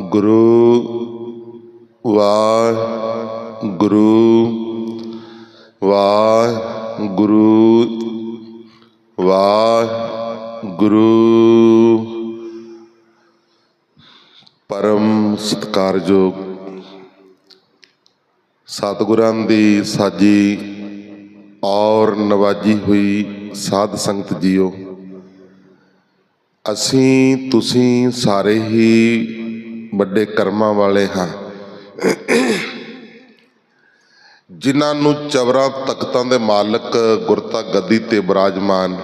ਗੁਰੂ ਵਾਹਿਗੁਰੂ ਵਾਹਿਗੁਰੂ ਵਾਹਿਗੁਰੂ ਪਰਮ ਸਤਿਕਾਰਯੋਗ ਸਤਿਗੁਰਾਂ ਦੀ ਸਾਜੀ ਔਰ ਨਵਾਜੀ ਹੋਈ ਸਾਧ ਸੰਗਤ ਜੀਓ। ਅਸੀਂ, ਤੁਸੀਂ ਸਾਰੇ ਹੀ ਵੱਡੇ ਕਰਮਾਂ ਵਾਲੇ ਹਾਂ। ਜਿਨ੍ਹਾਂ ਨੂੰ ਚਵਰਾਂ ਤਖਤਾਂ ਦੇ ਮਾਲਕ ਗੁਰਤਾ ਗੱਦੀ ਤੇ ਬਿਰਾਜਮਾਨ।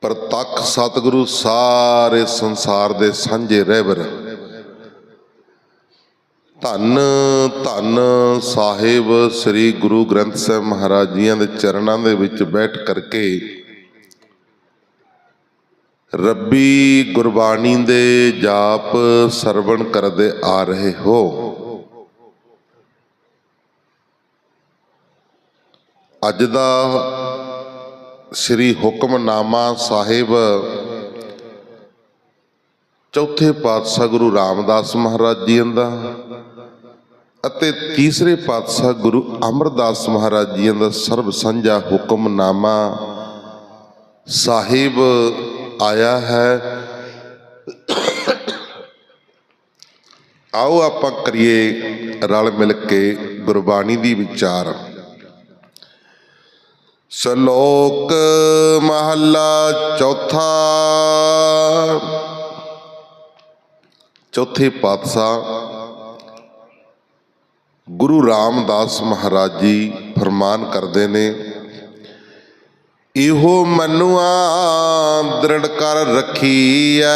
ਪ੍ਰਤੱਖ ਸਤਿਗੁਰੂ ਸਾਰੇ ਸੰਸਾਰ ਦੇ ਸਾਂਝੇ ਰਹਿਬਰ। ਧੰਨ ਧੰਨ ਸਾਹਿਬ ਸ੍ਰੀ ਗੁਰੂ ਗ੍ਰੰਥ ਸਾਹਿਬ ਮਹਾਰਾਜ ਜੀਆਂ ਦੇ ਚਰਨਾਂ ਦੇ ਵਿੱਚ ਬੈਠ ਕਰਕੇ ਰੱਬੀ ਗੁਰਬਾਣੀ ਦੇ ਜਾਪ ਸਰਵਣ ਕਰਦੇ ਆ ਰਹੇ ਹੋ। ਅੱਜ ਦਾ ਸ੍ਰੀ ਹੁਕਮਨਾਮਾ ਸਾਹਿਬ ਚੌਥੇ ਪਾਤਸ਼ਾਹ ਗੁਰੂ ਰਾਮਦਾਸ ਮਹਾਰਾਜ ਜੀ ਦਾ ਅਤੇ ਤੀਸਰੇ ਪਾਤਸ਼ਾਹ ਗੁਰੂ ਅਮਰਦਾਸ ਮਹਾਰਾਜ ਜੀ ਦਾ ਸਰਬ ਸਾਂਝਾ ਹੁਕਮਨਾਮਾ ਸਾਹਿਬ ਆਇਆ ਹੈ। ਆਓ ਆਪਾਂ ਕਰੀਏ ਰਲ ਮਿਲ ਕੇ ਗੁਰਬਾਣੀ ਦੀ ਵਿਚਾਰ। ਸ਼ਲੋਕ ਮਹੱਲਾ ਚੌਥਾ। ਚੌਥੇ ਪਾਤਸ਼ਾਹ ਗੁਰੂ ਰਾਮਦਾਸ ਮਹਾਰਾਜ ਜੀ ਫਰਮਾਨ ਕਰਦੇ ਨੇ ਇਹੋ ਮਨੁਆ ਦ੍ਰਿੜ ਕਰ ਰੱਖੀਐ।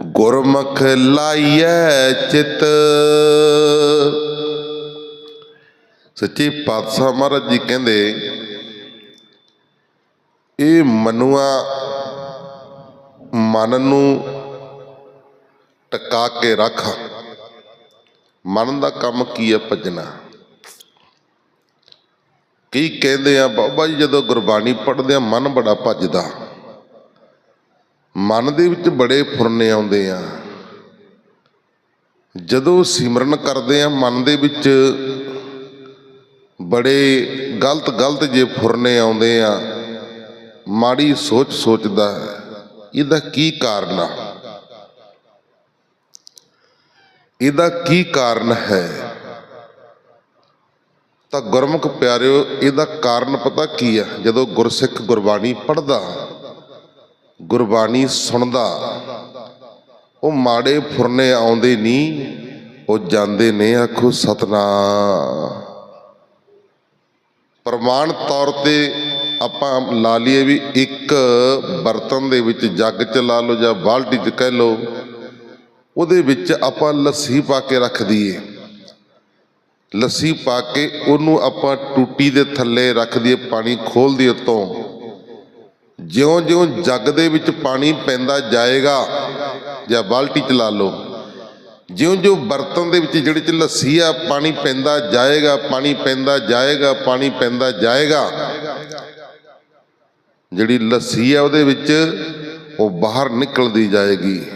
ਗੁਰਮੁਖ ਲਾਈਐ ਚਿਤ। ਸੱਚੇ ਪਾਤਸ਼ਾਹ ਮਹਾਰਾਜ ਜੀ ਕਹਿੰਦੇ, ਇਹ ਮਨੁਆ ਮਨ ਨੂੰ ਟਿਕਾ ਕੇ ਰੱਖ। ਮਨ ਦਾ ਕੰਮ ਕੀ ਹੈ ਭਜਣਾ ਕਈ ਕਹਿੰਦੇ ਆ? ਬਾਬਾ ਜੀ, ਜਦੋਂ ਗੁਰਬਾਣੀ ਪੜ੍ਹਦੇ ਆ, ਮਨ ਬੜਾ ਭੱਜਦਾ। ਮਨ ਦੇ ਵਿੱਚ ਬੜੇ ਫੁਰਨੇ ਆਉਂਦੇ ਆ। ਜਦੋਂ ਸਿਮਰਨ ਕਰਦੇ ਆ, ਮਨ ਦੇ ਵਿੱਚ ਬੜੇ ਗਲਤ ਗਲਤ ਜੇ ਫੁਰਨੇ ਆਉਂਦੇ ਆ। ਮਾੜੀ ਸੋਚ ਸੋਚਦਾ ਹੈ। ਇਹਦਾ ਕੀ ਕਾਰਨ ਆ? ਇਹਦਾ ਕੀ ਕਾਰਨ ਹੈ? ਤਾਂ ਗੁਰਮੁਖ ਪਿਆਰਿਓ, ਇਹਦਾ ਕਾਰਨ ਪਤਾ ਕੀ ਆ ਜਦੋਂ ਗੁਰਸਿੱਖ ਗੁਰਬਾਣੀ ਪੜ੍ਹਦਾ, ਗੁਰਬਾਣੀ ਸੁਣਦਾ, ਉਹ ਮਾੜੇ ਫੁਰਨੇ ਆਉਂਦੇ ਨਹੀਂ ਉਹ ਜਾਂਦੇ ਨੇ ਆਖੋ ਸਤਨਾਮ। ਪ੍ਰਮਾਣ ਤੌਰ ਤੇ ਆਪਾਂ ਲਾ ਲਈਏ ਵੀ ਇੱਕ ਬਰਤਨ ਦੇ ਵਿੱਚ ਜੱਗ ਚ ਲਾ ਲਓ ਜਾਂ ਬਾਲਟੀ ਚ ਕਹਿ ਲਓ, ਉਹਦੇ ਵਿੱਚ ਆਪਾਂ ਲੱਸੀ ਪਾ ਕੇ ਰੱਖ ਦਈਏ। ਲੱਸੀ ਪਾ ਕੇ ਉਹਨੂੰ ਆਪਾਂ ਟੂਟੀ ਦੇ ਥੱਲੇ ਰੱਖ ਦਈਏ ਪਾਣੀ ਖੋਲ ਦਈਏ ਉੱਤੋਂ। ਜਿਉਂ-ਜਿਉਂ ਜੱਗ ਦੇ ਵਿੱਚ ਪਾਣੀ ਪੈਂਦਾ ਜਾਏਗਾ, ਜਾਂ ਬਾਲਟੀ ਚ ਲਾ ਲਓ। ਜਿਉਂ-ਜਿਉਂ ਬਰਤਨ ਦੇ ਵਿੱਚ ਜਿਹੜੇ ਚ ਲੱਸੀ ਆ, ਪਾਣੀ ਪੈਂਦਾ ਜਾਏਗਾ, ਪਾਣੀ ਪੈਂਦਾ ਜਾਏਗਾ, ਪਾਣੀ ਪੈਂਦਾ ਜਾਏਗਾ। ਜਿਹੜੀ ਲੱਸੀ ਆ ਉਹਦੇ ਵਿੱਚ ਉਹ ਬਾਹਰ ਨਿਕਲਦੀ ਜਾਏਗੀ।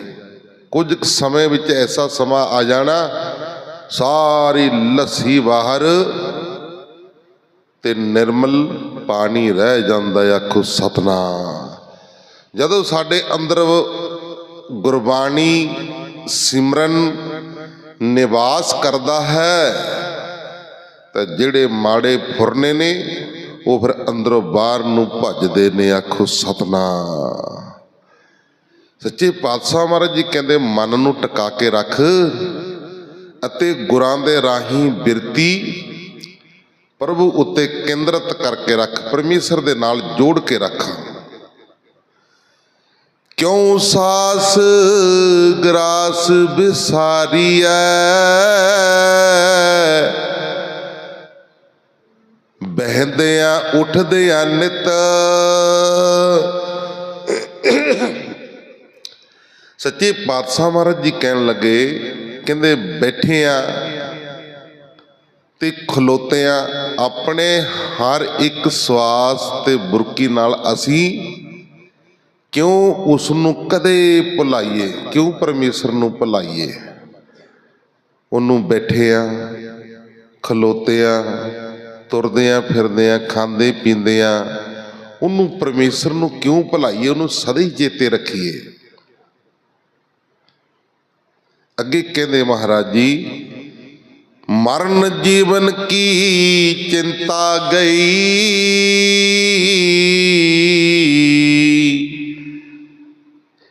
ਕੁਝ ਸਮੇਂ ਵਿੱਚ ਐਸਾ ਸਮਾਂ ਆ ਜਾਣਾ ਸਾਰੀ ਲੱਸੀ ਬਾਹਰ ਤੇ ਨਿਰਮਲ ਪਾਣੀ ਰਹਿ ਜਾਂਦਾ ਆਖੋ ਸਤਨਾ ਜਦੋਂ ਸਾਡੇ ਅੰਦਰ ਗੁਰਬਾਣੀ ਸਿਮਰਨ ਨਿਵਾਸ ਕਰਦਾ ਹੈ, ਤਾਂ ਜਿਹੜੇ ਮਾੜੇ ਫੁਰਨੇ ਨੇ, ਉਹ ਫਿਰ ਅੰਦਰੋਂ ਬਾਹਰ ਨੂੰ ਭੱਜਦੇ ਨੇ ਆਖੋ ਸਤਨਾ ਸੱਚੇ ਪਾਤਸ਼ਾਹ ਮਹਾਰਾਜ ਜੀ ਕਹਿੰਦੇ, ਮਨ ਨੂੰ ਟਿਕਾ ਕੇ ਰੱਖ। ਅਤੇ ਗੁਰਾਂ ਦੇ ਰਾਹੀਂ ਬਿਰਤੀ ਪ੍ਰਭੂ ਉੱਤੇ ਕੇਂਦਰਿਤ ਕਰਕੇ ਰੱਖ, ਪਰਮੇਸ਼ਰ ਦੇ ਨਾਲ ਜੋੜ ਕੇ ਰੱਖ। ਕਿਉਂ ਸਾਸ ਗਰਾਸ ਬਿਸਾਰੀਐ? ਬਹਿੰਦਿਆਂ ਉੱਠਦਿਆਂ ਨਿਤ। ਸੱਚੇ ਪਾਤਸ਼ਾਹ ਮਹਾਰਾਜ ਜੀ ਕਹਿਣ ਲੱਗੇ ਕਹਿੰਦੇ ਬੈਠੇ ਆ ਤੇ ਖਲੋਤੇ ਆ। ਆਪਣੇ ਹਰ ਇੱਕ ਸਵਾਸ ਤੇ ਬੁਰਕੀ ਨਾਲ ਅਸੀਂ ਕਿਉਂ ਉਸ ਨੂੰ ਕਦੇ ਭੁਲਾਈਏ? ਕਿਉਂ ਪਰਮੇਸ਼ਰ ਨੂੰ ਭੁਲਾਈਏ? ਉਹਨੂੰ ਬੈਠੇ ਆ, ਖਲੋਤੇ ਆ, ਤੁਰਦੇ ਆ, ਫਿਰਦੇ ਆ, ਖਾਂਦੇ ਪੀਂਦੇ ਆ। ਉਹਨੂੰ ਪਰਮੇਸ਼ਰ ਨੂੰ ਕਿਉਂ ਭੁਲਾਈਏ? ਉਹਨੂੰ ਸਦਾ ਹੀ ਚੇਤੇ ਰੱਖੀਏ। ਅੱਗੇ ਕਹਿੰਦੇ ਮਹਾਰਾਜ ਜੀ, ਮਰਨ ਜੀਵਨ ਕੀ ਚਿੰਤਾ ਗਈ?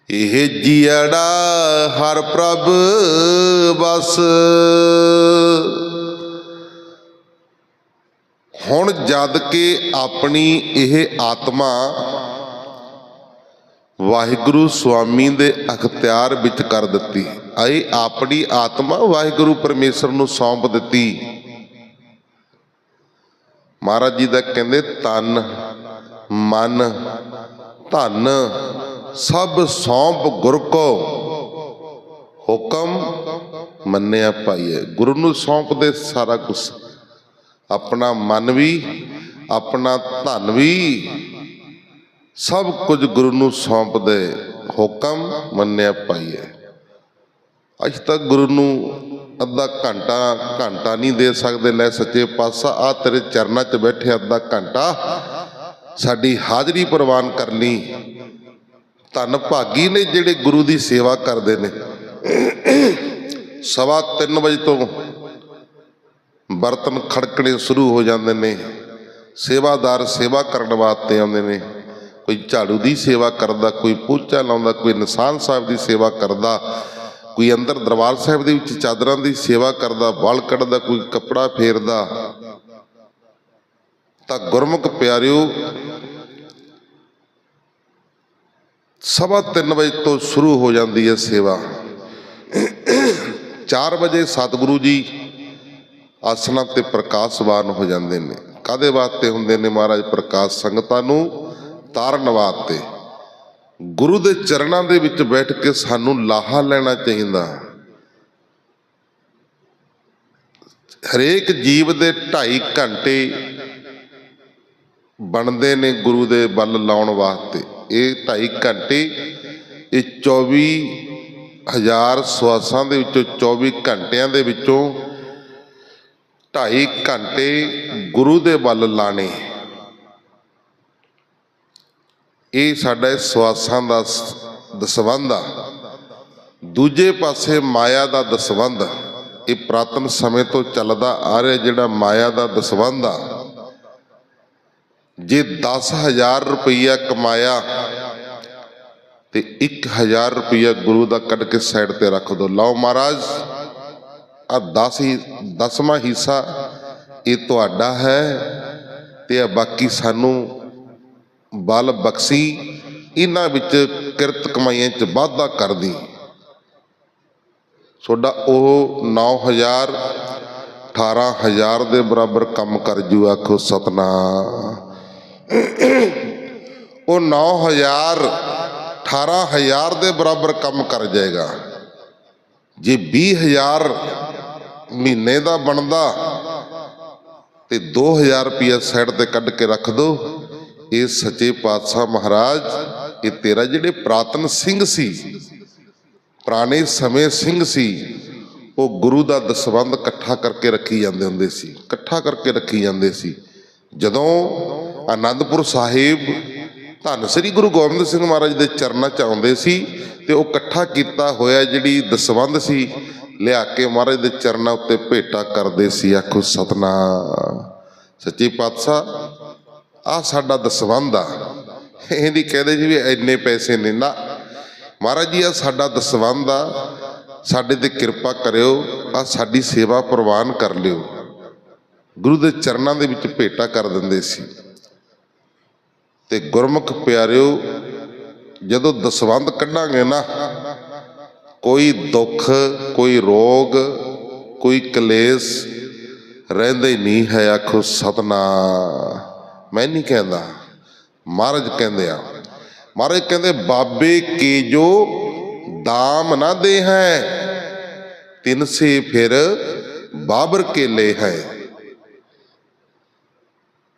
ਇਹ ਜੀੜਾ ਹਰ ਪ੍ਰਭ ਬਸ। ਹੁਣ ਜਦ ਕੇ ਆਪਣੀ ਇਹ ਆਤਮਾ ਵਾਹਿਗੁਰੂ ਸੁਆਮੀ ਦੇ ਅਖਤਿਆਰ ਵਿੱਚ ਕਰ ਦਿੱਤੀ। ਆਈ ਆਪਣੀ ਆਤਮਾ ਵਾਹਿਗੁਰੂ ਪਰਮੇਸ਼ਰ ਨੂੰ ਸੌਂਪ ਦਿੱਤੀ। ਮਹਾਰਾਜ ਜੀ ਦਾ ਕਹਿੰਦੇ ਤਨ ਮਨ, ਧਨ, ਸਭ ਸੌਂਪ ਗੁਰ ਕੋ। ਹੁਕਮ ਮੰਨਿਆ ਪਾਈਏ ਗੁਰੂ ਨੂੰ ਸੌਂਪਦੇ ਸਾਰਾ ਕੁਝ ਆਪਣਾ ਮਨ ਵੀ, ਆਪਣਾ ਧਨ ਵੀ ਸਭ ਕੁਝ ਗੁਰੂ ਨੂੰ ਸੌਂਪਦੇ ਹੁਕਮ ਮੰਨਿਆ ਪਾਈਏ ਅੱਜ ਤੱਕ ਗੁਰੂ ਨੂੰ ਅੱਧਾ ਘੰਟਾ ਘੰਟਾ ਨਹੀਂ ਦੇ ਸਕਦੇ, ਲੈ ਸੱਚੇ ਪਾਤਸ਼ਾਹ ਆ ਤੇਰੇ ਚਰਨਾਂ 'ਚ ਬੈਠੇ ਅੱਧਾ ਘੰਟਾ। ਸਾਡੀ ਹਾਜ਼ਰੀ ਪ੍ਰਵਾਨ ਕਰਨੀ, ਧੰਨ ਭਾਗੀ ਨੇ ਜਿਹੜੇ ਗੁਰੂ ਦੀ ਸੇਵਾ ਕਰਦੇ ਨੇ। ਸਵਾ 3 ਵਜੇ ਤੋਂ ਬਰਤਨ ਖੜਕਣੇ ਸ਼ੁਰੂ ਹੋ ਜਾਂਦੇ ਨੇ, ਸੇਵਾਦਾਰ ਸੇਵਾ ਕਰਨ ਵਾਸਤੇ ਆਉਂਦੇ ਨੇ। ਕੋਈ ਝਾੜੂ ਦੀ ਸੇਵਾ ਕਰਦਾ, ਕੋਈ ਪੋਚਾ ਲਾਉਂਦਾ, ਕੋਈ ਨਿਸ਼ਾਨ ਸਾਹਿਬ ਦੀ ਸੇਵਾ ਕਰਦਾ, ਕੋਈ ਅੰਦਰ ਦਰਬਾਰ ਸਾਹਿਬ ਦੇ ਵਿੱਚ ਚਾਦਰਾਂ ਦੀ ਸੇਵਾ ਕਰਦਾ, ਵਾਲ ਕੱਢਦਾ, ਕੋਈ ਕੱਪੜਾ ਫੇਰਦਾ। ਤਾਂ ਗੁਰਮੁਖ ਪਿਆਰਿਓ, ਸਵਾ 3 ਵਜੇ ਤੋਂ ਸ਼ੁਰੂ ਹੋ ਜਾਂਦੀ ਹੈ ਸੇਵਾ। 4 ਵਜੇ ਸਤਿਗੁਰੂ ਜੀ ਆਸਣਾ ਤੇ ਪ੍ਰਕਾਸ਼ਵਾਨ ਹੋ ਜਾਂਦੇ ਨੇ। ਕਾਦੇ ਵਾਸਤੇ ਹੁੰਦੇ ਨੇ ਮਹਾਰਾਜ? ਪ੍ਰਕਾਸ਼ ਸੰਗਤਾਂ ਨੂੰ ਤਾਰਨ ਵਾਸਤੇ ਗੁਰੂ ਦੇ ਚਰਨਾਂ ਦੇ ਵਿੱਚ ਬੈਠ ਕੇ ਸਾਨੂੰ ਲਾਹਾ ਲੈਣਾ ਚਾਹੀਦਾ। ਹਰੇਕ ਜੀਵ ਦੇ 2.5 ਘੰਟੇ ਬਣਦੇ ਨੇ ਗੁਰੂ ਦੇ ਬਲ ਲਾਉਣ ਵਾਸਤੇ। ਇਹ 2.5 ਘੰਟੇ, ਇਹ 24 ਹਜ਼ਾਰ ਸਵਾਸਾਂ ਦੇ ਵਿੱਚੋਂ 24 ਘੰਟਿਆਂ ਦੇ ਵਿੱਚੋਂ 2.5 ਘੰਟੇ ਗੁਰੂ ਦੇ ਬਲ ਲਾਣੇ। ਇਹ ਸਾਡਾ ਇਹ ਸਵਾਸਾਂ ਦਾ ਸ- ਦਸਵੰਧ ਆ। ਦੂਜੇ ਪਾਸੇ ਮਾਇਆ ਦਾ ਦਸਵੰਧ ਇਹ ਪ੍ਰਾਤਨ ਸਮੇਂ ਤੋਂ ਚੱਲਦਾ ਆ ਰਿਹਾ ਜਿਹੜਾ ਮਾਇਆ ਦਾ ਦਸਵੰਧ ਆ। ਜੇ 10000 ਰੁਪਈਆ ਕਮਾਇਆ ਤੇ 1000 ਰੁਪਈਆ ਗੁਰੂ ਦਾ ਕੱਢ ਕੇ ਸਾਈਡ ਤੇ ਰੱਖ ਦੋ। ਲਓ ਮਹਾਰਾਜ ਆ 10 ਹੀ 10ਵਾਂ ਹਿੱਸਾ ਇਹ ਤੁਹਾਡਾ ਹੈ ਤੇ ਆ ਬਾਕੀ ਸਾਨੂੰ ਬਲ ਬਖਸ਼ੀ, ਇਹਨਾਂ ਵਿੱਚ ਕਿਰਤ ਕਮਾਈਆਂ ਚ ਵਾਧਾ ਕਰਦੀ। ਤੁਹਾਡਾ ਉਹ 9000 18000 ਦੇ ਬਰਾਬਰ ਕੰਮ ਕਰ ਜੂ, ਆਖੋ ਸਤਨਾ ਉਹ 9000 18000 ਦੇ ਬਰਾਬਰ ਕੰਮ ਕਰ ਜਾਏਗਾ। ਜੇ 20000 ਮਹੀਨੇ ਦਾ ਬਣਦਾ, ਤੇ 2000 ਰੁਪਇਆ ਸਾਈਡ ਤੇ ਕੱਢ ਕੇ ਰੱਖ ਦੋ। ਇਹ ਸੱਚੇ ਪਾਤਸ਼ਾਹ ਮਹਾਰਾਜ, ਇਹ ਤੇਰਾ ਜਿਹੜੇ ਪ੍ਰਾਤਨ ਸਿੰਘ ਸੀ, ਪੁਰਾਣੇ ਸਮੇਂ ਸਿੰਘ ਸੀ, ਉਹ ਗੁਰੂ ਦਾ ਦਸਵੰਧ ਇਕੱਠਾ ਕਰਕੇ ਰੱਖੀ ਜਾਂਦੇ ਹੁੰਦੇ ਸੀ, ਇਕੱਠਾ ਕਰਕੇ ਰੱਖੀ ਜਾਂਦੇ ਸੀ। ਜਦੋਂ ਆਨੰਦਪੁਰ ਸਾਹਿਬ ਧੰਨ ਸ੍ਰੀ ਗੁਰੂ ਗੋਬਿੰਦ ਸਿੰਘ ਮਹਾਰਾਜ ਦੇ ਚਰਨਾਂ 'ਚ ਆਉਂਦੇ ਸੀ ਤੇ ਉਹ ਇਕੱਠਾ ਕੀਤਾ ਹੋਇਆ ਜਿਹੜੀ ਦਸਵੰਧ ਸੀ, ਲਿਆ ਕੇ ਮਹਾਰਾਜ ਦੇ ਚਰਨਾਂ ਉੱਤੇ ਭੇਟਾ ਕਰਦੇ ਸੀ, ਆਖੋ ਸਤਨਾ ਸੱਚੇ ਪਾਤਸ਼ਾਹ ਆ ਸਾਡਾ ਦਸਵੰਧ ਆ। ਇਹਦੀ ਕਹਦੇ ਜੀ ਵੀ ਇੰਨੇ ਪੈਸੇ ਨੇ ਨਾ। ਮਹਾਰਾਜ ਜੀ, ਆ ਸਾਡਾ ਦਸਵੰਧ ਆ। ਸਾਡੇ ਤੇ ਕਿਰਪਾ ਕਰਿਓ, ਆ ਸਾਡੀ ਸੇਵਾ ਪ੍ਰਵਾਨ ਕਰ ਲਿਓ। ਗੁਰੂ ਦੇ ਚਰਨਾਂ ਦੇ ਵਿੱਚ ਭੇਟਾ ਕਰ ਦਿੰਦੇ ਸੀ। ਤੇ ਗੁਰਮੁਖ ਪਿਆਰਿਓ, ਜਦੋਂ ਦਸਵੰਧ ਕੱਢਾਂਗੇ ਨਾ, ਕੋਈ ਦੁੱਖ, ਕੋਈ ਰੋਗ, ਕੋਈ ਕਲੇਸ਼ ਰਹਿੰਦਾ ਹੀ ਨਹੀਂ ਹੈ, ਆਖੋ ਸਤਨਾਮ। ਮੈਂ ਨਹੀਂ ਕਹਿੰਦਾ। ਮਹਾਰਾਜ ਕਹਿੰਦੇ ਆ। ਮਹਾਰਾਜ ਕਹਿੰਦੇ, ਬਾਬੇ ਕੇ ਜੋ ਦਾਮ ਨਾ ਦੇ ਹੈ। ਤਿਨ ਸੇ ਫਿਰ ਬਾਬਰ ਕੇ ਲੈ ਹੈ।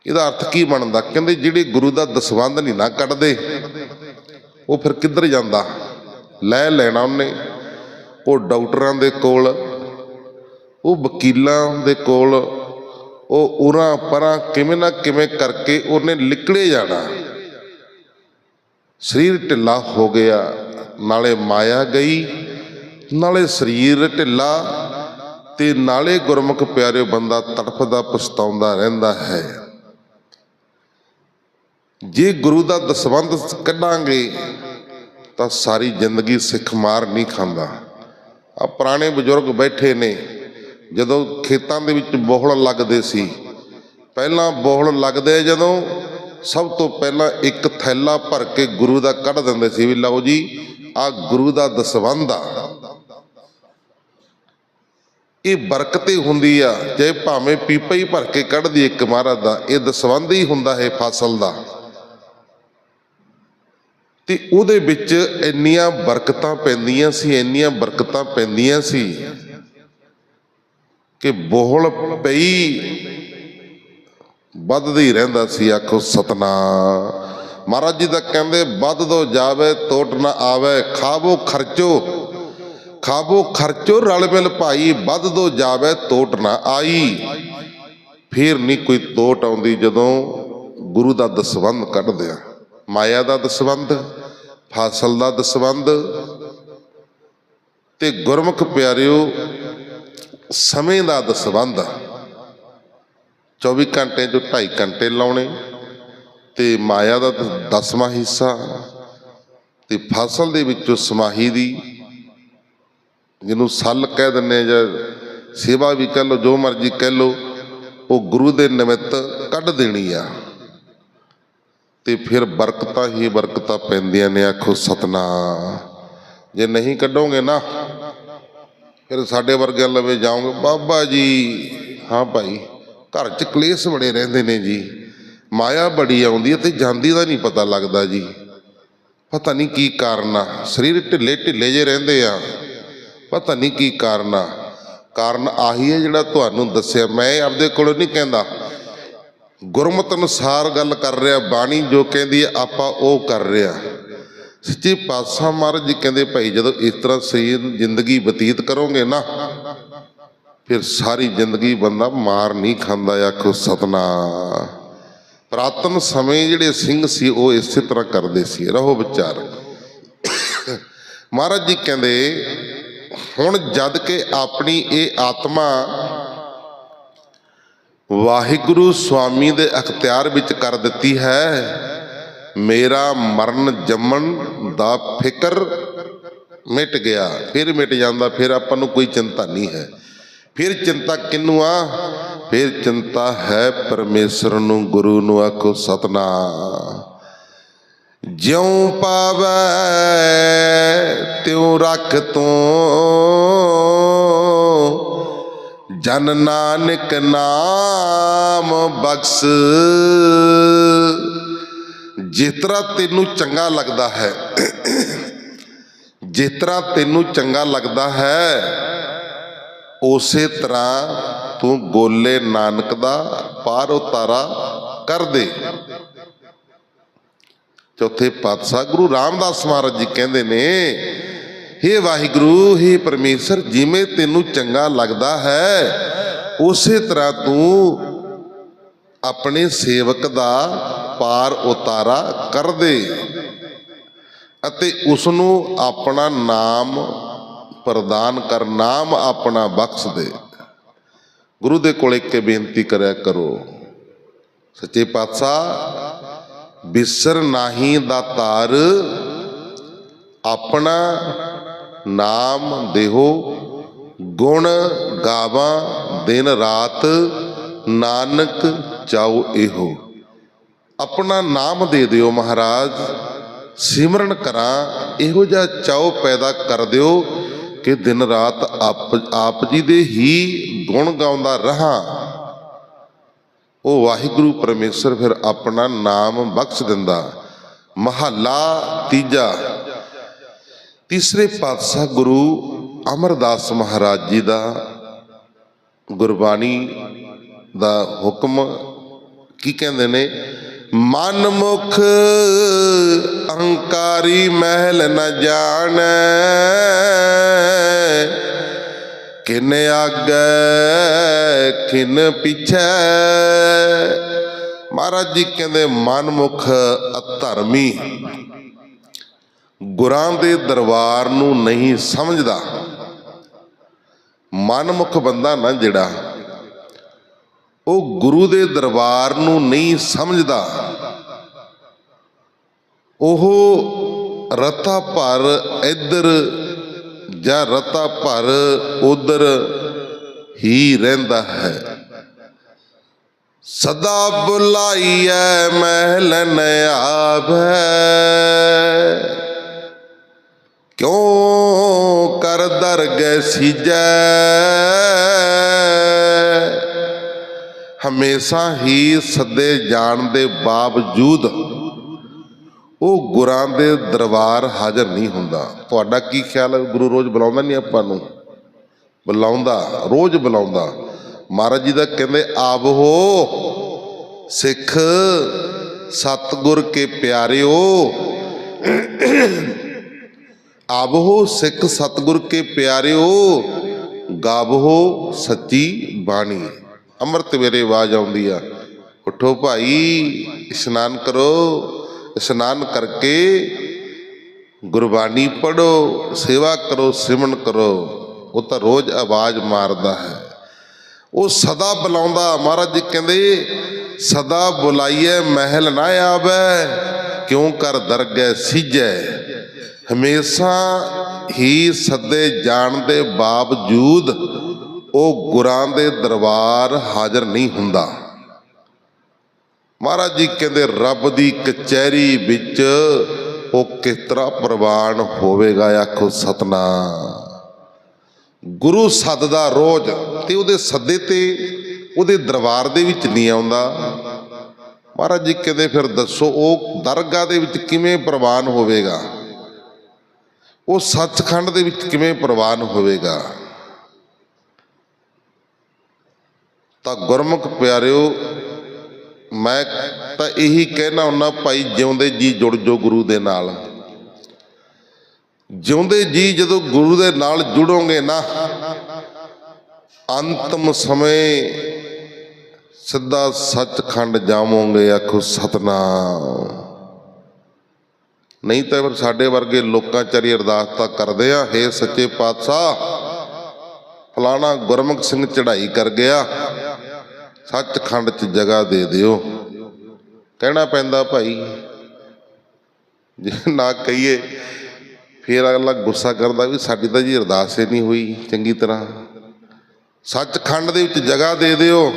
ਇਹਦਾ ਅਰਥ ਕੀ ਬਣਦਾ? ਕਹਿੰਦੇ, ਜਿਹੜੇ ਗੁਰੂ ਦਾ ਦਸਵੰਧ ਨਹੀਂ ਨਾ ਕੱਢਦੇ, ਉਹ ਫਿਰ ਕਿੱਧਰ ਜਾਂਦਾ? ਲੈ ਲੈਣਾ ਉਹਨੇ। ਉਹ ਡਾਕਟਰਾਂ ਦੇ ਕੋਲ, ਉਹ ਵਕੀਲਾਂ ਦੇ ਕੋਲ ਉਹ ਉਰਾਂ ਪਰਾਂ ਕਿਵੇਂ ਨਾ ਕਿਵੇਂ ਕਰਕੇ ਉਹਨੇ ਨਿਕਲੇ ਜਾਣਾ। ਸਰੀਰ ਢਿੱਲਾ ਹੋ ਗਿਆ, ਨਾਲੇ ਮਾਇਆ ਗਈ, ਨਾਲੇ ਸਰੀਰ ਢਿੱਲਾ ਤੇ ਨਾਲੇ ਗੁਰਮੁਖ ਪਿਆਰੇ ਬੰਦਾ ਤੜਫਦਾ ਪਛਤਾਉਂਦਾ ਰਹਿੰਦਾ ਹੈ। ਜੇ ਗੁਰੂ ਦਾ ਦਸਵੰਧ ਕੱਢਾਂਗੇ, ਤਾਂ ਸਾਰੀ ਜ਼ਿੰਦਗੀ ਸਿੱਖ ਮਾਰ ਨਹੀਂ ਖਾਂਦਾ। ਆ ਪੁਰਾਣੇ ਬਜ਼ੁਰਗ ਬੈਠੇ ਨੇ ਜਦੋਂ ਖੇਤਾਂ ਦੇ ਵਿੱਚ ਬੋਹਲ ਲੱਗਦੇ ਸੀ, ਪਹਿਲਾਂ ਬੋਹਲ ਲੱਗਦੇ ਜਦੋਂ ਸਭ ਤੋਂ ਪਹਿਲਾਂ ਇੱਕ ਥੈਲਾ ਭਰ ਕੇ ਗੁਰੂ ਦਾ ਕੱਢ ਦਿੰਦੇ ਸੀ ਵੀ ਲਓ ਜੀ, ਆ ਗੁਰੂ ਦਾ ਦਸਵੰਧ ਆ। ਇਹ ਬਰਕਤ ਹੀ ਹੁੰਦੀ ਆ, ਜੇ ਭਾਵੇਂ ਪੀਪਾ ਹੀ ਭਰ ਕੇ ਕੱਢਦੀ ਇੱਕ ਮਹਾਰਾਜ ਦਾ, ਇਹ ਦਸਵੰਧ ਹੀ ਹੁੰਦਾ ਹੈ ਫਸਲ ਦਾ। ਤੇ ਉਹਦੇ ਵਿੱਚ ਇੰਨੀਆਂ ਬਰਕਤਾਂ ਪੈਂਦੀਆਂ ਸੀ, ਇੰਨੀਆਂ ਬਰਕਤਾਂ ਪੈਂਦੀਆਂ ਸੀ ਕਿ ਬੋਹਲ ਪਈ ਵੱਧਦੀ ਰਹਿੰਦਾ ਸੀ, ਆਖੋ ਸਤਨਾ ਮਹਾਰਾਜ ਜੀ ਦਾ ਕਹਿੰਦੇ, ਵੱਧ ਦੋ ਜਾਵੇ ਟੋਟ ਨਾ ਆਵੇ, ਖਾਵੋ ਖਰਚੋ ਖਾਵੋ ਖਰਚੋ, ਰਲ ਮਿਲ ਭਾਈ, ਵੱਧ ਦੋ ਜਾਵੇ ਟੋਟ ਨਾ ਆਈ। ਫੇਰ ਨਹੀਂ ਕੋਈ ਤੋਟ ਆਉਂਦੀ ਜਦੋਂ ਗੁਰੂ ਦਾ ਦਸਵੰਧ ਕੱਢਦੇ ਆ ਮਾਇਆ ਦਾ ਦਸਵੰਧ, ਫਸਲ ਦਾ ਦਸਵੰਧ। ਤੇ ਗੁਰਮੁਖ ਪਿਆਰਿਓ ਸਮੇਂ ਦਾ ਦਸਬੰਧ 24 ਘੰਟੇ ਚੋਂ 2.5 ਘੰਟੇ ਲਾਉਣੇ ਤੇ ਮਾਇਆ ਦਾ ਦ- ਦਸਵਾਂ ਹਿੱਸਾ ਤੇ ਫਸਲ ਦੇ ਵਿੱਚੋਂ ਸਮਾਹੀ ਦੀ, ਜਿਹਨੂੰ ਸੱਲ ਕਹਿ ਦਿੰਨੇ ਜਾਂ ਸੇਵਾ ਵੀ ਕਹਿ ਲਓ, ਜੋ ਮਰਜ਼ੀ ਕਹਿ ਲਓ, ਉਹ ਗੁਰੂ ਦੇ ਨਿਮਿੱਤ ਕੱਢ ਦੇਣੀ ਆ। ਤੇ ਫਿਰ ਬਰਕਤਾਂ ਹੀ ਬਰਕਤਾਂ ਪੈਂਦੀਆਂ ਨੇ, ਆਖੋ ਸਤਨਾ ਜੇ ਨਹੀਂ ਕੱਢੋਗੇ ਨਾ ਫਿਰ ਸਾਡੇ ਵਰਗੇ ਲਵੇ ਜਾਓਗੇ, ਬਾਬਾ ਜੀ, ਹਾਂ ਭਾਈ, ਘਰ 'ਚ ਕਲੇਸ਼ ਬੜੇ ਰਹਿੰਦੇ ਨੇ ਜੀ। ਮਾਇਆ ਬੜੀ ਆਉਂਦੀ ਹੈ ਤੇ ਜਾਂਦੀ ਦਾ ਨਹੀਂ ਪਤਾ ਲੱਗਦਾ ਜੀ। ਪਤਾ ਨਹੀਂ ਕੀ ਕਾਰਨ ਆ। ਸਰੀਰ ਢਿੱਲੇ ਢਿੱਲੇ ਜੇ ਰਹਿੰਦੇ ਆ। ਪਤਾ ਨਹੀਂ ਕੀ ਕਾਰਨ ਆ। ਕਾਰਨ ਆਹੀ ਹੈ ਜਿਹੜਾ ਤੁਹਾਨੂੰ ਦੱਸਿਆ। ਮੈਂ ਆਪਦੇ ਕੋਲੋਂ ਨਹੀਂ ਕਹਿੰਦਾ। ਗੁਰਮਤ ਅਨੁਸਾਰ ਗੱਲ ਕਰ ਰਿਹਾ, ਬਾਣੀ ਜੋ ਕਹਿੰਦੀ ਹੈ, ਆਪਾਂ ਉਹ ਕਰ ਰਿਹਾ ਸੱਚੇ ਪਾਤਸ਼ਾਹ ਮਹਾਰਾਜ ਜੀ ਕਹਿੰਦੇ ਭਾਈ, ਜਦੋਂ ਇਸ ਤਰ੍ਹਾਂ ਸਹੀ ਜ਼ਿੰਦਗੀ ਬਤੀਤ ਕਰੋਗੇ ਨਾ, ਫਿਰ ਸਾਰੀ ਜ਼ਿੰਦਗੀ ਬੰਦਾ ਮਾਰ ਨਹੀਂ ਖਾਂਦਾ, ਆਖੋ ਸਤਨਾਮ। ਪ੍ਰਾਤਨ ਸਮੇਂ ਜਿਹੜੇ ਸਿੰਘ ਸੀ, ਉਹ ਇਸੇ ਤਰ੍ਹਾਂ ਕਰਦੇ ਸੀ। ਰਹੋ ਵਿਚਾਰ। ਮਹਾਰਾਜ ਜੀ ਕਹਿੰਦੇ, ਹੁਣ ਜਦ ਕਿ ਆਪਣੀ ਇਹ ਆਤਮਾ ਵਾਹਿਗੁਰੂ ਸਵਾਮੀ ਦੇ ਅਖਤਿਆਰ ਵਿੱਚ ਕਰ ਦਿੱਤੀ ਹੈ ਮੇਰਾ ਮਰਨ ਜੰਮਣ ਦਾ ਫਿਕਰ ਮਿਟ ਗਿਆ। ਫਿਰ ਮਿਟ ਜਾਂਦਾ, ਫਿਰ ਆਪਾਂ ਨੂੰ ਕੋਈ ਚਿੰਤਾ ਨਹੀਂ ਹੈ। ਫਿਰ ਚਿੰਤਾ ਕਿਹਨੂੰ ਆ? ਫਿਰ ਚਿੰਤਾ ਹੈ ਪਰਮੇਸ਼ਰ ਨੂੰ, ਗੁਰੂ ਨੂੰ ਆਖੋ, ਸਤਨਾਮ। ਜਿਉ ਪਾਵੈ, ਤਿਉ ਰੱਖ ਤੂੰ। ਜਨ ਨਾਨਕ ਨਾਮ ਬਖਸ਼। ਜਿਸ ਤਰ੍ਹਾਂ ਤੈਨੂੰ ਚੰਗਾ ਲੱਗਦਾ ਹੈ, ਜਿਸ ਤਰ੍ਹਾਂ ਤੈਨੂੰ ਚੰਗਾ ਲੱਗਦਾ ਹੈ, ਉਸੇ ਤਰ੍ਹਾਂ ਤੂੰ ਗੋਲੇ ਨਾਨਕ ਦਾ ਪਾਰ ਉਤਾਰਾ ਕਰ ਦੇ। ਚੌਥੇ ਪਾਤਸ਼ਾਹ ਗੁਰੂ ਰਾਮਦਾਸ ਮਹਾਰਾਜ ਜੀ ਕਹਿੰਦੇ ਨੇ, ਹੇ ਵਾਹਿਗੁਰੂ, ਹੇ ਪਰਮੇਸ਼ਰ, ਜਿਵੇਂ ਤੈਨੂੰ ਚੰਗਾ ਲੱਗਦਾ ਹੈ, ਉਸੇ ਤਰ੍ਹਾਂ ਤੂੰ ਆਪਣੇ ਸੇਵਕ ਦਾ ਪਾਰ ਉਤਾਰਾ ਕਰ ਦੇ ਅਤੇ ਉਸ ਨੂੰ ਆਪਣਾ ਨਾਮ ਪ੍ਰਦਾਨ ਕਰ, ਨਾਮ ਆਪਣਾ ਬਖਸ਼ ਦੇ। ਗੁਰੂ ਦੇ ਕੋਲ ਇੱਕ ਬੇਨਤੀ ਕਰਿਆ ਕਰੋ, ਸੱਚੇ ਪਾਤਸ਼ਾਹ, ਬਿਸਰ ਨਾਹੀ ਦਾਤਾਰ ਆਪਣਾ ਨਾਮ ਦੇਹੋ, ਗੁਣ ਗਾਵਾਂ ਦਿਨ ਰਾਤ, ਨਾਨਕ ਚਾਉ ਇਹੋ। ਆਪਣਾ ਨਾਮ ਦੇ ਦਿਓ ਮਹਾਰਾਜ। ਸਿਮਰਨ ਕਰਾਂ, ਇਹੋ ਜਿਹਾ ਚਾਉ ਪੈਦਾ ਕਰ ਦਿਓ ਕਿ ਦਿਨ ਰਾਤ ਆਪ ਆਪ ਜੀ ਦੇ ਹੀ ਗੁਣ ਗਾਉਂਦਾ ਰਹਾ। ਉਹ ਵਾਹਿਗੁਰੂ ਪਰਮੇਸ਼ਰ ਫਿਰ ਆਪਣਾ ਨਾਮ ਬਖਸ਼ ਦਿੰਦਾ। ਮਹੱਲਾ ਤੀਜਾ। ਤੀਸਰੇ ਪਾਤਸ਼ਾਹ ਗੁਰੂ ਅਮਰਦਾਸ ਮਹਾਰਾਜ ਜੀ ਦਾ ਗੁਰਬਾਣੀ ਦਾ ਹੁਕਮ ਕੀ ਕਹਿੰਦੇ ਨੇ? ਮਨ ਮੁਖ ਅਹੰਕਾਰੀ ਮਹਿਲ ਨ ਜਾਣੈ। ਕਿਨ ਆਗੈ ਕਿਨ ਪਿਛੈ। ਮਹਾਰਾਜ ਜੀ ਕਹਿੰਦੇ ਮਨ ਮੁਖ ਅਧਰਮੀ। ਗੁਰਾਂ ਦੇ ਦਰਬਾਰ ਨੂੰ ਨਹੀਂ ਸਮਝਦਾ। ਮਨਮੁਖ ਬੰਦਾ ਨਾ ਜਿਹੜਾ ਉਹ ਗੁਰੂ ਦੇ ਦਰਬਾਰ ਨੂੰ ਨਹੀਂ ਸਮਝਦਾ। ਉਹ ਰਤਾ ਭਰ ਇੱਧਰ ਜਾਂ ਰਤਾ ਭਰ ਉਧਰ ਹੀ ਰਹਿੰਦਾ ਹੈ। ਸਦਾ ਬੁਲਾਈਐ ਮਹਿਲ ਆਵੈ। ਕਿਉਂ ਕਰ ਦਰ ਦਰਗਹਿ ਸੀਜੈ? ਹਮੇਸ਼ਾ ਹੀ ਸੱਦੇ ਜਾਣ ਦੇ ਬਾਵਜੂਦ ਉਹ ਗੁਰਾਂ ਦੇ ਦਰਬਾਰ ਹਾਜ਼ਰ ਨਹੀਂ ਹੁੰਦਾ। ਤੁਹਾਡਾ ਕੀ ਖਿਆਲ ਹੈ? ਗੁਰੂ ਰੋਜ਼ ਬੁਲਾਉਂਦਾ ਨਹੀਂ ਆਪਾਂ ਨੂੰ? ਬੁਲਾਉਂਦਾ, ਰੋਜ਼ ਬੁਲਾਉਂਦਾ। ਮਹਾਰਾਜ ਜੀ ਦਾ ਕਹਿੰਦੇ ਆਬ ਹੋ ਸਿੱਖ, ਸਤਗੁਰ ਕੇ ਪਿਆਰਿਓ। ਆਬ ਹੋ ਸਿੱਖ, ਸਤਗੁਰ ਕੇ ਪਿਆਰਿਓ। ਗਾਵੋ ਸੱਚੀ ਬਾਣੀ। ਅੰਮ੍ਰਿਤ ਵੇਲੇ ਆਵਾਜ਼ ਆਉਂਦੀ ਆ, ਉਠੋ ਭਾਈ, ਇਸ਼ਨਾਨ ਕਰੋ, ਇਸ਼ਨਾਨ ਕਰਕੇ ਗੁਰਬਾਣੀ ਪੜੋ ਸੇਵਾ ਕਰੋ, ਸਿਮਰਨ ਕਰੋ। ਉਹ ਤਾਂ ਰੋਜ਼ ਆਵਾਜ਼ ਮਾਰਦਾ ਹੈ। ਉਹ ਸਦਾ ਬੁਲਾਉਂਦਾ, ਮਹਾਰਾਜ ਜੀ ਕਹਿੰਦੇ, ਸਦਾ ਬੁਲਾਈਏ ਮਹਿਲ ਨਾ ਆਵੇ, ਕਿਉਂ ਕਰ ਦਰਗਹਿ ਸੀਜੈ? ਹਮੇਸ਼ਾ ਹੀ ਸੱਦੇ ਜਾਣ ਦੇ ਬਾਵਜੂਦ ਉਹ ਗੁਰਾਂ ਦੇ ਦਰਬਾਰ ਹਾਜ਼ਰ ਨਹੀਂ ਹੁੰਦਾ। ਮਹਾਰਾਜ ਜੀ ਕਹਿੰਦੇ, ਰੱਬ ਦੀ ਕਚਹਿਰੀ ਵਿੱਚ ਉਹ ਕਿਸ ਤਰ੍ਹਾਂ ਪ੍ਰਵਾਨ ਹੋਵੇਗਾ? ਆਖੋ ਸਤਨਾ ਗੁਰੂ ਸੱਦਦਾ ਰੋਜ਼ ਤੇ ਉਹਦੇ ਸੱਦੇ ਤੇ ਉਹਦੇ ਦਰਬਾਰ ਦੇ ਵਿੱਚ ਨਹੀਂ ਆਉਂਦਾ। ਮਹਾਰਾਜ ਜੀ ਕਹਿੰਦੇ, ਫਿਰ ਦੱਸੋ, ਉਹ ਦਰਗਾਹ ਦੇ ਵਿੱਚ ਕਿਵੇਂ ਪ੍ਰਵਾਨ ਹੋਵੇਗਾ? ਉਹ ਸੱਚਖੰਡ ਦੇ ਵਿੱਚ ਕਿਵੇਂ ਪ੍ਰਵਾਨ ਹੋਵੇਗਾ? ਤਾਂ ਗੁਰਮੁਖ ਪਿਆਰਿਓ, ਮੈਂ ਤਾਂ ਇਹੀ ਕਹਿਣਾ ਹੁੰਦਾ ਭਾਈ, ਜਿਉਂਦੇ ਜੀ ਜੁੜ ਜੋ ਗੁਰੂ ਦੇ ਨਾਲ। ਜਿਉਂਦੇ ਜੀ ਜਦੋਂ ਗੁਰੂ ਦੇ ਨਾਲ ਜੁੜੋਗੇ ਨਾ, ਅੰਤਮ ਸਮੇਂ ਸਿੱਧਾ ਸੱਚਖੰਡ ਜਾਵੋਗੇ, ਆਖੋ ਸਤਨਾਮ। ਨਹੀਂ ਤਾਂ ਫਿਰ ਸਾਡੇ ਵਰਗੇ ਲੋਕਾਂ ਚਾਰੀ ਅਰਦਾਸ ਤਾਂ ਕਰਦੇ ਆ, ਹੇ ਸੱਚੇ ਪਾਤਸ਼ਾਹ, ਫਲਾਣਾ ਗੁਰਮੁਖ ਸਿੰਘ ਚੜ੍ਹਾਈ ਕਰ ਗਿਆ। ਸੱਚਖੰਡ 'ਚ ਜਗ੍ਹਾ ਦੇ ਦਿਓ। ਕਹਿਣਾ ਪੈਂਦਾ ਭਾਈ, ਜੇ ਨਾ ਕਹੀਏ, ਫਿਰ ਅਗਲਾ ਗੁੱਸਾ ਕਰਦਾ ਵੀ ਸਾਡੀ ਤਾਂ ਜੀ ਅਰਦਾਸ ਹੀ ਨਹੀਂ ਹੋਈ ਚੰਗੀ ਤਰ੍ਹਾਂ। ਸੱਚਖੰਡ ਦੇ ਵਿੱਚ ਜਗ੍ਹਾ ਦੇ ਦਿਓ।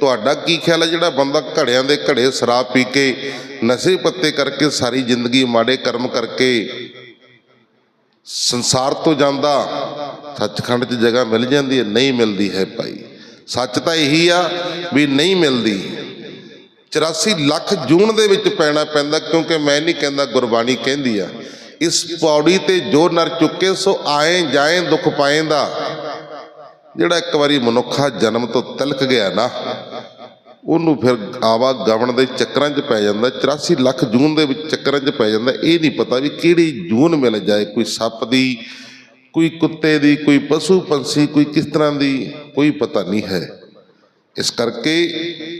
ਤੁਹਾਡਾ ਕੀ ਖਿਆਲ ਹੈ ਜਿਹੜਾ ਬੰਦਾ ਘੜਿਆਂ ਦੇ ਘੜੇ ਸ਼ਰਾਬ ਪੀ ਕੇ ਨਸ਼ੇ ਪੱਤੇ ਕਰਕੇ ਸਾਰੀ ਜ਼ਿੰਦਗੀ ਮਾੜੇ ਕਰਮ ਕਰਕੇ ਸੰਸਾਰ ਤੋਂ ਜਾਂਦਾ, ਸੱਚਖੰਡ 'ਚ ਜਗ੍ਹਾ ਮਿਲ ਜਾਂਦੀ ਹੈ, ਨਹੀਂ ਮਿਲਦੀ ਹੈ ਭਾਈ। ਸੱਚ ਤਾਂ ਇਹੀ ਆ ਵੀ ਨਹੀਂ ਮਿਲਦੀ। 84 ਲੱਖ ਜੂਨ ਦੇ ਵਿੱਚ ਪੈਣਾ ਪੈਂਦਾ ਕਿਉਂਕਿ ਮੈਂ ਨਹੀਂ ਕਹਿੰਦਾ ਗੁਰਬਾਣੀ ਕਹਿੰਦੀ ਆ। ਇਸ ਪੌੜੀ ਤੇ ਜੋ ਨਰ ਚੁੱਕੇ ਸੋ ਆਏ ਜਾਏ, ਦੁੱਖ ਪਾਏਂਦਾ ਜਿਹੜਾ ਇੱਕ ਵਾਰੀ ਮਨੁੱਖਾ ਜਨਮ ਤੋਂ ਤਿਲਕ ਗਿਆ ਨਾ, ਉਹਨੂੰ ਫਿਰ ਆਵਾ ਗਵਣ ਦੇ ਚੱਕਰਾਂ 'ਚ ਪੈ ਜਾਂਦਾ। 84 ਲੱਖ ਜੂਨ ਦੇ ਵਿੱਚ ਚੱਕਰਾਂ 'ਚ ਪੈ ਜਾਂਦਾ। ਇਹ ਨਹੀਂ ਪਤਾ ਵੀ ਕਿਹੜੀ ਜੂਨ ਮਿਲ ਜਾਏ, ਕੋਈ ਸੱਪ ਦੀ, ਕੋਈ ਕੁੱਤੇ ਦੀ, ਕੋਈ ਪਸ਼ੂ ਪੰਛੀ, ਕੋਈ ਕਿਸ ਤਰ੍ਹਾਂ ਦੀ। ਕੋਈ ਪਤਾ ਨਹੀਂ ਹੈ। ਇਸ ਕਰਕੇ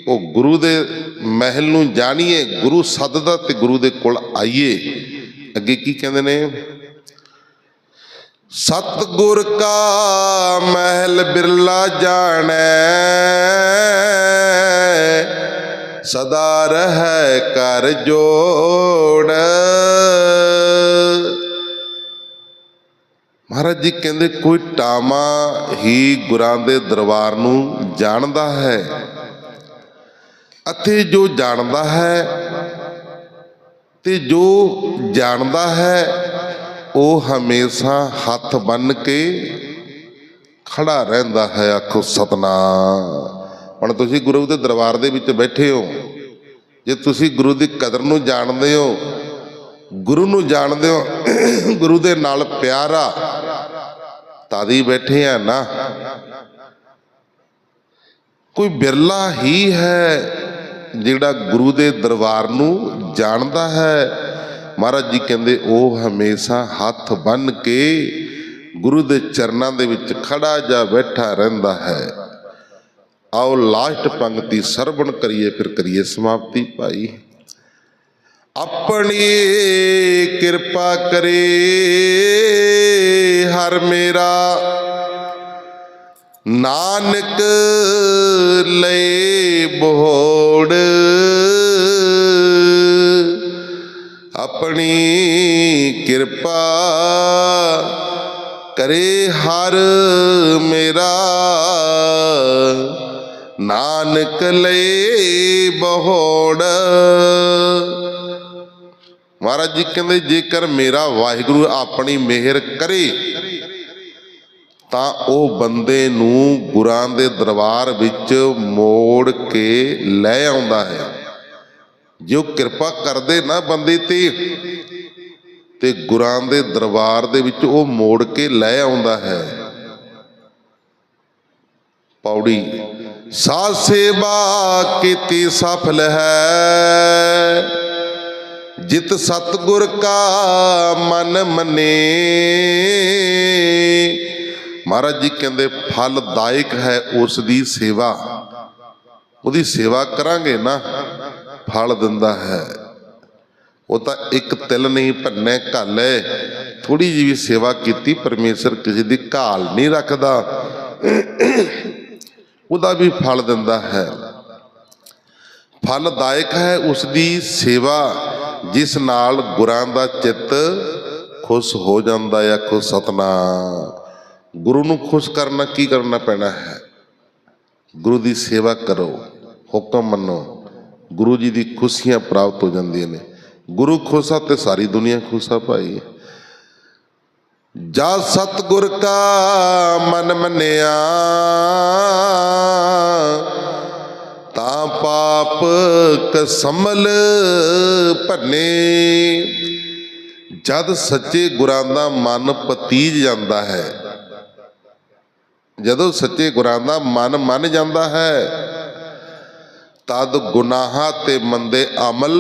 ਉਹ ਗੁਰੂ ਦੇ ਮਹਿਲ ਨੂੰ ਜਾਣੀਏ, ਗੁਰੂ ਸੱਦਦਾ ਤੇ ਗੁਰੂ ਦੇ ਕੋਲ ਆਈਏ। ਅੱਗੇ ਕੀ ਕਹਿੰਦੇ ਨੇ? ਸਤਗੁਰ ਕਾ ਮਹਿਲ ਬਿਰਲਾ ਜਾਣੈ, ਸਦਾ ਰਹਿ ਕਰ ਜੋੜ। ਮਹਾਰਾਜ ਜੀ ਕਹਿੰਦੇ ਕੋਈ ਟਾਮਾ ਹੀ ਗੁਰਾਂ ਦੇ ਦਰਬਾਰ ਨੂੰ ਜਾਣਦਾ ਹੈ। ਅਤੇ ਜੋ ਜਾਣਦਾ ਹੈ ਤੇ ਜੋ ਜਾਣਦਾ ਹੈ, ਉਹ ਹਮੇਸ਼ਾ ਹੱਥ ਬੰਨ ਕੇ ਖੜਾ ਰਹਿੰਦਾ ਹੈ। ਆਖੋ ਸਤਨਾਮ। ਹੁਣ ਤੁਸੀਂ ਗੁਰੂ ਦੇ ਦਰਬਾਰ ਦੇ ਵਿੱਚ ਬੈਠੇ ਹੋ। ਜੇ ਤੁਸੀਂ ਗੁਰੂ ਦੀ ਕਦਰ ਨੂੰ ਜਾਣਦੇ ਹੋ, ਗੁਰੂ ਨੂੰ ਜਾਣਦੇ ਹੋ, ਗੁਰੂ ਦੇ ਨਾਲ ਪਿਆਰਾ ਆ ਤਾਦੀ ਬੈਠੇ ਆ ਨਾ। ਕੋਈ ਬਿਰਲਾ ਹੀ ਹੈ ਜਿਹੜਾ ਗੁਰੂ ਦੇ ਦਰਬਾਰ ਨੂੰ ਜਾਣਦਾ ਹੈ। ਮਹਾਰਾਜ ਜੀ ਕਹਿੰਦੇ, ਉਹ ਹਮੇਸ਼ਾ ਹੱਥ ਬੰਨ ਕੇ ਗੁਰੂ ਦੇ ਚਰਨਾਂ ਦੇ ਵਿੱਚ ਖੜਾ ਜਾ ਬੈਠਾ ਰਹਿੰਦਾ ਹੈ। ਆਓ ਲਾਸਟ ਪੰਕਤੀ ਸਰਵਣ ਕਰੀਏ, ਫਿਰ ਕਰੀਏ ਸਮਾਪਤੀ ਭਾਈ। ਆਪਣੀ ਕਿਰਪਾ ਕਰੇ ਹਰ ਮੇਰਾ। ਨਾਨਕ ਲੈ ਬੋੜ ਆਪਣੀ ਕਿਰਪਾ ਕਰੇ ਹਰ ਮੇਰਾ। ਨਾਨਕ ਲੈ ਬਹੋੜ ਮਹਾਰਾਜ ਜੀ ਕਹਿੰਦੇ, ਜੇਕਰ ਮੇਰਾ ਵਾਹਿਗੁਰੂ ਆਪਣੀ ਮਿਹਰ ਕਰੇ, ਤਾਂ ਉਹ ਬੰਦੇ ਨੂੰ ਗੁਰਾਂ ਦੇ ਦਰਬਾਰ ਵਿੱਚ ਮੋੜ ਕੇ ਲੈ ਆਉਂਦਾ ਹੈ। ਜੋ ਕਿਰਪਾ ਕਰਦੇ ਨਾ ਬੰਦੇ ਤੇ ਤੇ ਗੁਰਾਂ ਦੇ ਦਰਬਾਰ ਦੇ ਵਿੱਚ ਉਹ ਮੋੜ ਕੇ ਲੈ ਆਉਂਦਾ ਹੈ। ਪੌੜੀ, ਸਾਧ ਸੇਵਾ ਕੀਤੀ ਸਫਲ ਹੈ। ਜਿਤ ਸਤਗੁਰ ਕਾ ਮਨ ਮਨੇ। ਮਹਾਰਾਜ ਜੀ ਕਹਿੰਦੇ, ਫਲਦਾਇਕ ਹੈ ਉਸ ਦੀ ਸੇਵਾ। ਉਹਦੀ ਸੇਵਾ ਕਰਾਂਗੇ ਨਾ, ਫਲ ਦਿੰਦਾ ਹੈ। ਉਹ ਤਾਂ ਇੱਕ ਤਿਲ ਨਹੀਂ ਭੰਨੇ ਘਾਲੇ ਥੋੜੀ ਜਿਹੀ ਵੀ ਸੇਵਾ ਕੀਤੀ, ਪਰਮੇਸ਼ਰ ਕਿਸੇ ਦੀ ਘਾਲ ਨਹੀਂ ਰੱਖਦਾ। ਉਹਦਾ ਵੀ ਫਲ ਦਿੰਦਾ ਹੈ। ਫਲਦਾਇਕ ਹੈ ਉਸ ਦੀ ਸੇਵਾ। ਜਿਸ ਨਾਲ ਗੁਰਾਂ ਦਾ ਚਿੱਤ ਖੁਸ਼ ਹੋ ਜਾਂਦਾ ਹੈ ਆਖੋ ਸਤਨਾਮ। ਗੁਰੂ ਨੂੰ ਖੁਸ਼ ਕਰਨਾ ਕੀ ਕਰਨਾ ਪੈਣਾ ਹੈ? ਗੁਰੂ ਦੀ ਸੇਵਾ ਕਰੋ, ਹੁਕਮ ਮੰਨੋ। ਗੁਰੂ ਜੀ ਦੀ ਖੁਸ਼ੀਆਂ ਪ੍ਰਾਪਤ ਹੋ ਜਾਂਦੀਆਂ ਨੇ। ਗੁਰੂ ਖੁਸ਼ ਆ ਤੇ ਸਾਰੀ ਦੁਨੀਆ ਖੁਸ਼ ਆ ਭਾਈ। ਜਾ ਸਤਗੁਰ ਕਾ ਮਨ ਮੰਨਿਆ ਤਾਂ ਪਾਪ ਕਸਮਲ ਭੰਨੇ ਜਦ ਸੱਚੇ ਗੁਰਾਂ ਦਾ ਮਨ ਪਤੀਜ ਜਾਂਦਾ ਹੈ। ਜਦੋਂ ਸੱਚੇ ਗੁਰਾਂ ਦਾ ਮਨ ਮੰਨ ਜਾਂਦਾ ਹੈ, ਤਦ ਗੁਨਾਹਾਂ ਤੇ ਮੰਦੇ ਅਮਲ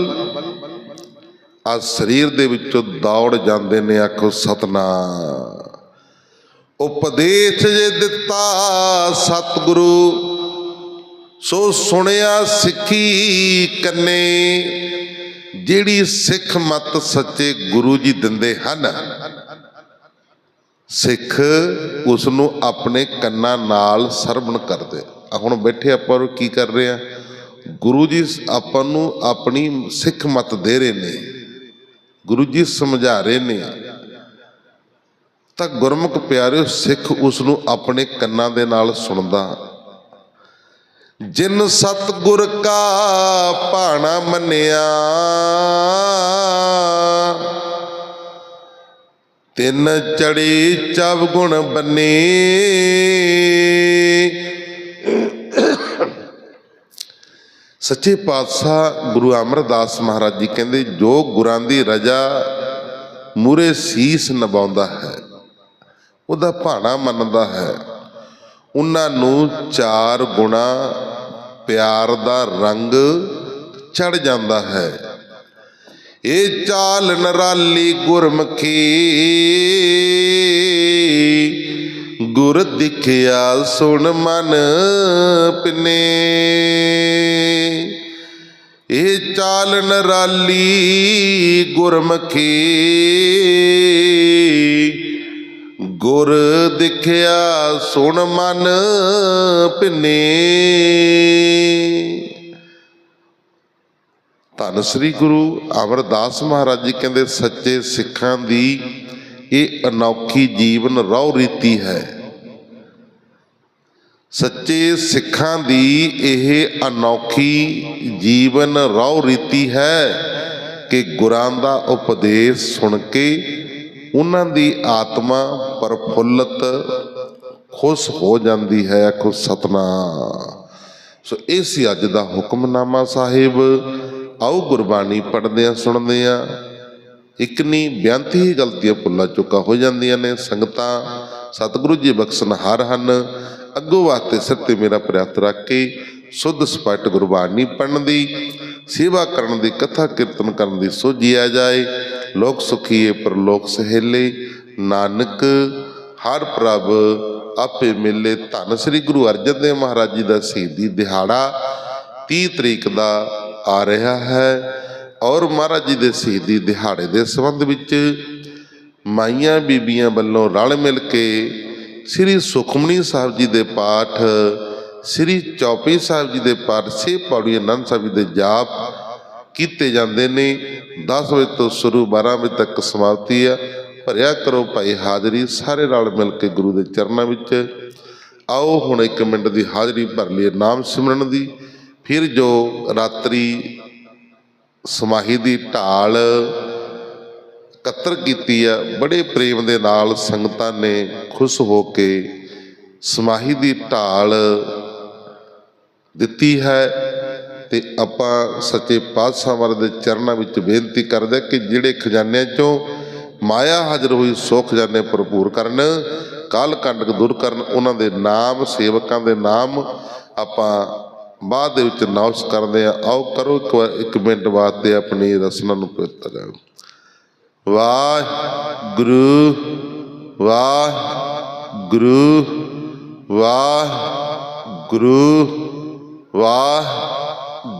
ਆ ਸਰੀਰ ਦੇ ਵਿੱਚੋਂ ਦੌੜ ਜਾਂਦੇ ਨੇ ਆਖੋ ਸਤਨਾਮ। ਉਪਦੇਸ਼ ਜੇ ਦਿੱਤਾ ਸਤਿਗੁਰੂ ਸੋ ਸੁਣਿਆ ਸਿੱਖੀ ਕੰਨੇ, ਜਿਹੜੀ ਸਿੱਖ ਮਤ ਸੱਚੇ ਗੁਰੂ ਜੀ ਦਿੰਦੇ ਹਨ, ਸਿੱਖ ਉਸ ਨੂੰ ਆਪਣੇ ਕੰਨਾਂ ਨਾਲ ਸਰਵਣ ਕਰਦੇ। ਆ ਹੁਣ ਬੈਠੇ ਆਪਾਂ ਉਹ ਕੀ ਕਰ ਰਹੇ ਆ? ਗੁਰੂ ਜੀ ਆਪਾਂ ਨੂੰ ਆਪਣੀ ਸਿੱਖ ਮਤ ਦੇ ਰਹੇ ਨੇ, ਗੁਰੂ ਜੀ ਸਮਝਾ ਰਹੇ ਨੇ। ਤਾਂ ਗੁਰਮੁਖ ਪਿਆਰਿਓ, ਸਿੱਖ ਉਸ ਨੂੰ ਆਪਣੇ ਕੰਨਾਂ ਦੇ ਨਾਲ ਸੁਣਦਾ। ਜਿਨ ਸਤਗੁਰ ਕਾ ਭਾਣਾ ਮੰਨਿਆ, ਤਿੰਨ ਚੜੀ ਚਵ ਗੁਣ ਬੰਨੇ। ਸੱਚੇ ਪਾਤਸ਼ਾਹ ਗੁਰੂ ਅਮਰਦਾਸ ਮਹਾਰਾਜ ਜੀ ਕਹਿੰਦੇ, ਜੋ ਗੁਰਾਂ ਦੀ ਰਜਾ ਮੂਰੇ ਸੀਸ ਨਵਾਉਂਦਾ ਹੈ, ਉਹਦਾ ਭਾਣਾ ਮੰਨਦਾ ਹੈ। ਉਹਨਾਂ ਨੂੰ ਚਾਰ ਗੁਣਾ ਪਿਆਰ ਦਾ ਰੰਗ ਚੜ ਜਾਂਦਾ ਹੈ। ਇਹ ਚਾਲ ਨਰਾਲੀ ਗੁਰਮੁਖੀ, ਗੁਰ ਦਿਖਿਆ ਸੁਣ ਮਨ ਪਿਨੇ। ਇਹ ਚਾਲ ਨਰਾਲੀ ਗੁਰਮੁਖੀ, ਗੁਰ ਦਿਖਿਆ ਸੁਣ ਮਨ ਪਿਨੇ ਧੰਨ ਸ੍ਰੀ ਗੁਰੂ ਅਮਰਦਾਸ ਮਹਾਰਾਜ ਜੀ ਕਹਿੰਦੇ, ਸੱਚੇ ਸਿੱਖਾਂ ਦੀ ਇਹ ਅਨੋਖੀ ਜੀਵਨ ਰਹੁ ਰੀਤੀ ਹੈ। ਸੱਚੇ ਸਿੱਖਾਂ ਦੀ ਇਹ ਅਨੋਖੀ ਜੀਵਨ ਰਹੁ ਰੀਤੀ ਹੈ ਕਿ ਗੁਰਾਂ ਦਾ ਉਪਦੇਸ਼ ਸੁਣ ਕੇ ਉਹਨਾਂ ਦੀ ਆਤਮਾ ਪਰਫੁੱਲਤ ਖੁਸ਼ ਹੋ ਜਾਂਦੀ ਹੈ ਆਖੋ ਸਤਨਾ ਸੋ ਇਹ ਸੀ ਅੱਜ ਦਾ ਹੁਕਮਨਾਮਾ ਸਾਹਿਬ। ਆਓ ਗੁਰਬਾਣੀ ਪੜ੍ਹਦੇ ਆ ਸੁਣਦੇ ਆ ਇੱਕ ਨਹੀਂ ਬਿਆੰਤੀ ਹੀ ਗਲਤੀਆਂ ਭੁੱਲਾਂ ਚੁੱਕਾ ਹੋ ਜਾਂਦੀਆਂ ਨੇ, ਸੰਗਤਾਂ, ਸਤਿਗੁਰੂ ਜੀ ਬਖਸ਼ਨਹਾਰ ਹਨ। ਅੱਗੋਂ ਵਾਸਤੇ ਸਿਰ ਤੇ ਮੇਰਾ ਪ੍ਰਿਆਤ ਰੱਖ ਕੇ ਸੁੱਧ ਸਪੱਟ ਗੁਰਬਾਣੀ ਪੜ੍ਹਨ ਦੀ, ਸੇਵਾ ਕਰਨ ਦੀ, ਕਥਾ ਕੀਰਤਨ ਕਰਨ ਦੀ ਸੋਝੀ ਆ ਜਾਏ। ਲੋਕ ਸੁਖੀਏ ਪਰਲੋਕ ਸਹੇਲੇ। ਨਾਨਕ, ਹਰ ਪ੍ਰਭ ਆਪੇ ਮਿਲੇ ਧੰਨ। ਸ੍ਰੀ ਗੁਰੂ ਅਰਜਨ ਦੇਵ ਮਹਾਰਾਜ ਜੀ ਦਾ ਸ਼ਹੀਦੀ ਦਿਹਾੜਾ 30 ਤਰੀਕ ਦਾ ਆ ਰਿਹਾ ਹੈ ਔਰ ਮਹਾਰਾਜ ਜੀ ਦੇ ਸ਼ਹੀਦੀ ਦਿਹਾੜੇ ਦੇ ਸੰਬੰਧ ਵਿੱਚ ਮਾਈਆਂ ਬੀਬੀਆਂ ਵੱਲੋਂ ਰਲ ਮਿਲ ਕੇ ਸ੍ਰੀ ਸੁਖਮਨੀ ਸਾਹਿਬ ਜੀ ਦੇ ਪਾਠ, ਸ੍ਰੀ ਚੌਪੀ ਸਾਹਿਬ ਜੀ ਦੇ ਪਾਠ ਸੇ ਪੌੜੀ ਅਨੰਦ ਸਾਹਿਬ ਜੀ ਦੇ ਜਾਪ ਕੀਤੇ ਜਾਂਦੇ ਨੇ। 10 ਵਜੇ ਤੋਂ ਸ਼ੁਰੂ 12 ਵਜੇ ਤੱਕ ਸਮਾਪਤੀ ਆ। ਭਰਿਆ ਕਰੋ ਭਾਈ ਹਾਜ਼ਰੀ ਸਾਰੇ ਨਾਲ ਮਿਲ ਕੇ ਗੁਰੂ ਦੇ ਚਰਨਾਂ ਵਿੱਚ। ਆਓ ਹੁਣ ਇੱਕ ਮਿੰਟ ਦੀ ਹਾਜ਼ਰੀ ਭਰ ਲਈਏ ਨਾਮ ਸਿਮਰਨ ਦੀ। ਫਿਰ ਜੋ ਰਾਤਰੀ ਸਮਾਹੀ ਦੀ ਢਾਲ ਇਕੱਤਰ ਕੀਤੀ ਆ, ਬੜੇ ਪ੍ਰੇਮ ਦੇ ਨਾਲ ਸੰਗਤਾਂ ਨੇ ਖੁਸ਼ ਹੋ ਕੇ ਸਮਾਹੀ ਦੀ ਢਾਲ ਦਿੱਤੀ ਹੈ। ਤੇ ਆਪਾਂ ਸੱਚੇ ਪਾਤਸ਼ਾਹ ਵਰ ਦੇ ਚਰਨਾਂ ਵਿੱਚ ਬੇਨਤੀ ਕਰਦੇ ਕਿ ਜਿਹੜੇ ਖਜ਼ਾਨਿਆਂ ਚੋਂ ਮਾਇਆ ਹਾਜ਼ਰ ਹੋਈ ਸੋ ਖਜ਼ਾਨੇ ਭਰਪੂਰ ਕਰਨ, ਕਾਲ ਕੰਡਕ ਦੂਰ ਕਰਨ, ਉਹਨਾਂ ਦੇ ਨਾਮ, ਸੇਵਕਾਂ ਦੇ ਨਾਮ ਆਪਾਂ ਬਾਅਦ ਦੇ ਵਿੱਚ ਨਾਉਸ ਕਰਦੇ ਆ ਆਓ ਕਰੋ ਇੱਕ ਮਿੰਟ ਵਾਸਤੇ ਆਪਣੀ ਰਸਨਾ ਨੂੰ ਪਵਿੱਤਰ ਕਰੋ ਵਾਹ ਗੁਰੂ ਵਾਹ ਗੁਰੂ ਵਾਹ ਗੁਰੂ ਵਾਹ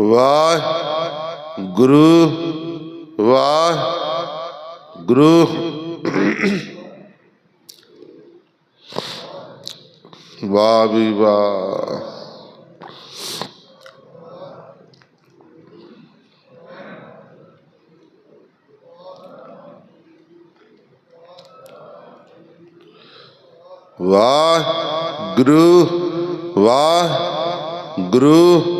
ਵਾਹ ਗੁਰੂ ਵਾਹ ਗੁਰੂ ਵਾਹ ਵੀ ਵਾਹ। ਵਾਹ ਗੁਰੂ ਵਾਹ ਗੁਰੂ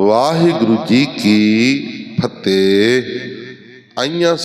ਵਾਹਿਗੁਰੂ ਜੀ ਕੀ ਫਤਿਹ। ਆਈਆਂ